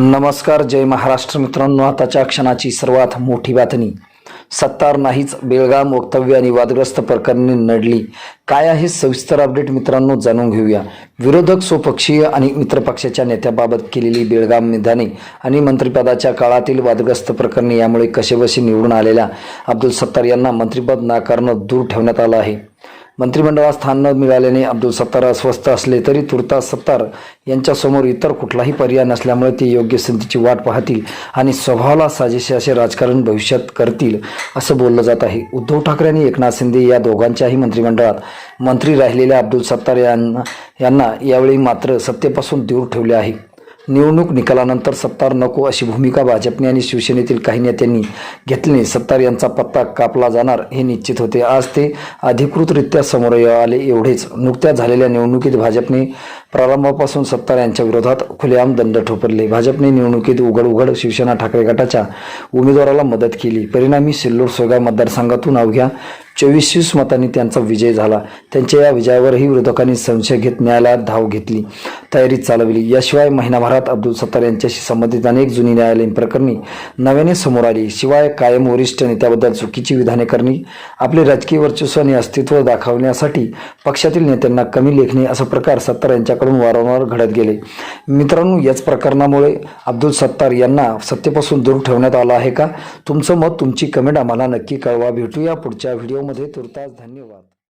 नमस्कार जय महाराष्ट्र मित्रांनो. आताच्या क्षणाची सर्वात मोठी बातमी. सत्तार नाहीच बेळगाम वक्तव्य आणि वादग्रस्त प्रकरणी नडली. काय आहे सविस्तर अपडेट मित्रांनो जाणून घेऊया. विरोधक स्वपक्षीय आणि मित्रपक्षाच्या नेत्याबाबत केलेली बेळगाम निधाने आणि मंत्रिपदाच्या काळातील वादग्रस्त प्रकरणी यामुळे कसेबसे निवडून आलेल्या अब्दुल सत्तार यांना मंत्रिपद नाकारणं दूर ठेवण्यात आलं आहे. मंत्रिमंडळात स्थान न मिळाल्याने अब्दुल सत्तार अस्वस्थ असले तरी तुर्तास सत्तार यांच्यासमोर इतर कुठलाही पर्याय नसल्यामुळे ते योग्य संधीची वाट पाहतील आणि स्वभावाला साजेसे असे राजकारण भविष्यात करतील असं बोललं जात आहे. उद्धव ठाकरे आणि एकनाथ शिंदे या दोघांच्याही मंत्रिमंडळात मंत्री राहिलेल्या अब्दुल सत्तार यांना यांना यावेळी मात्र सत्तेपासून दूर ठेवले आहे. निवडणूक निकालानंतर सत्तार नको अशी भूमिका भाजपने आणि शिवसेनेतील काही नेत्यांनी घेतल्याने सत्तार यांचा पत्ता कापला जाणार हे निश्चित होते. आज ते अधिकृतरित्या समोर आले एवढेच. नुकत्याच झालेल्या निवडणुकीत भाजपने प्रारंभापासून सत्तार यांच्या विरोधात खुलेआम दंड ठोपरले. भाजपने निवडणुकीत उघड उघड शिवसेना ठाकरे गटाच्या उमेदवाराला मदत केली. परिणामी सिल्लोड सोयगाव मतदारसंघातून अवघ्या चोवीस मतांनी त्यांचा विजय झाला. त्यांच्या या विजयावरही विरोधकांनी संशय घेत न्यायालयात धाव घेतली. तयारी चालवली. याशिवाय महिनाभरात अब्दुल सत्तार यांच्याशी संबंधित अनेक जुनी न्यायालयीन प्रकरणी नव्याने समोर आली. शिवाय कायम वरिष्ठ नेत्याबद्दल चुकीची विधाने करणे आपले राजकीय वर्चस्व आणि अस्तित्व दाखवण्यासाठी पक्षातील नेत्यांना कमी लेखणे असा प्रकार सत्तार यांच्याकडून वारंवार घडत गेले. मित्रांनो याच प्रकरणामुळे अब्दुल सत्तार यांना सत्तेपासून दूर ठेवण्यात आलं आहे का? तुमचं मत तुमची कमेंट आम्हाला नक्की कळवा. भेटूया पुढच्या व्हिडिओमध्ये. तुर्तास धन्यवाद.